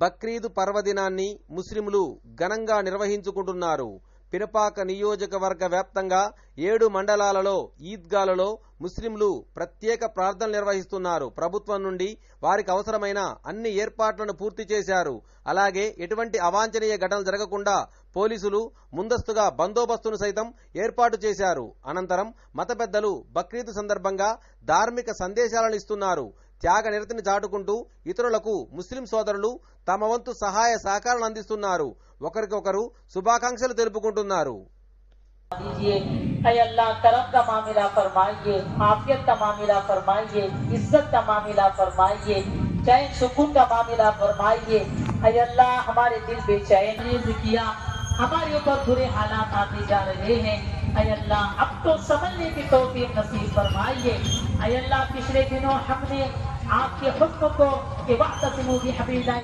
బక్రీదు పర్వదినాన్ని ముస్లింలు ఘనంగా నిర్వహించుకుంటున్నారు. పినపాక నియోజకవర్గ వ్యాప్తంగా ఏడు మండలాలలో ఈద్గాలలో ముస్లింలు ప్రత్యేక ప్రార్థనలు నిర్వహిస్తున్నారు. ప్రభుత్వం నుండి వారికి అవసరమైన అన్ని ఏర్పాట్లను పూర్తి చేశారు. అలాగే ఎటువంటి అవాంఛనీయ ఘటనలు జరగకుండా పోలీసులు ముందస్తుగా బందోబస్తును సైతం ఏర్పాటు చేశారు. అనంతరం మత పెద్దలు బక్రీద్ సందర్భంగా ధార్మిక సందేశాలను ఇస్తున్నారు. త్యాగ నిరతిని చాటుకుంటూ ఇతరులకు ముస్లిం సోదరులు తమ వంతు సహాయ సహకారాలను అందిస్తున్నారు ఒకరికొకరు శుభాకాంక్షలు తెలుపుకుంటున్నారు दीजिए है अल्लाह करम का मामला फरमाइए आफियत का मामला फरमाइए इज्जत का मामला फरमाइए चैन सुकून का मामला फरमाइए है अल्लाह हमारे दिल बेचैन रेज किया हमारे ऊपर बुरे हालात आते जा रहे हैं है अल्लाह अब तो समझने की तौफीक नसीब फरमाइए اے اللہ پچھلے دنوں ہم نے آپ کے حکم کو کہ وقت حبیب اللہ